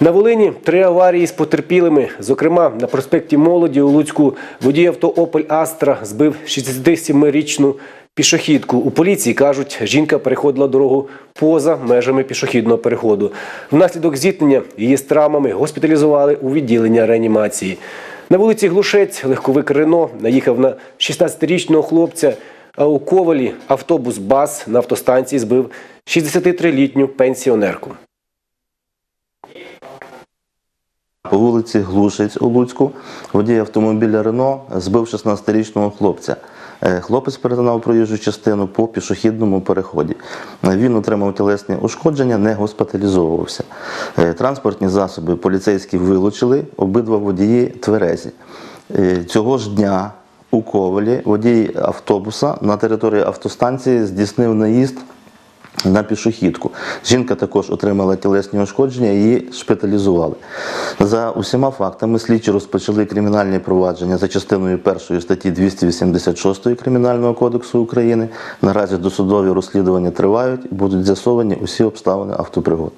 На Волині три аварії з потерпілими. Зокрема, на проспекті Молоді у Луцьку водій авто Опель Астра збив 67-річну пішохідку. У поліції кажуть, жінка переходила дорогу поза межами пішохідного переходу. Внаслідок зіткнення її з травмами госпіталізували у відділення реанімації. На вулиці Глушець легковик Рено наїхав на 16-річного хлопця. А у Ковалі автобус БАС на автостанції збив 63-літню пенсіонерку. По вулиці Глушець у Луцьку водій автомобіля Рено збив 16-річного хлопця. Е, Хлопець перетинав проїжджу частину по пішохідному переході. Він отримав тілесні ушкодження, не госпіталізовувався. Е, Транспортні засоби поліцейські вилучили, обидва водії тверезі. Е, Цього ж дня у Ковалі водій автобуса на території автостанції здійснив наїзд на пішохідку. Жінка також отримала тілесні ушкодження, її шпиталізували. За усіма фактами слідчі розпочали кримінальні провадження за частиною першої статті 286 Кримінального кодексу України. Наразі досудові розслідування тривають і будуть з'ясовані усі обставини автопригод.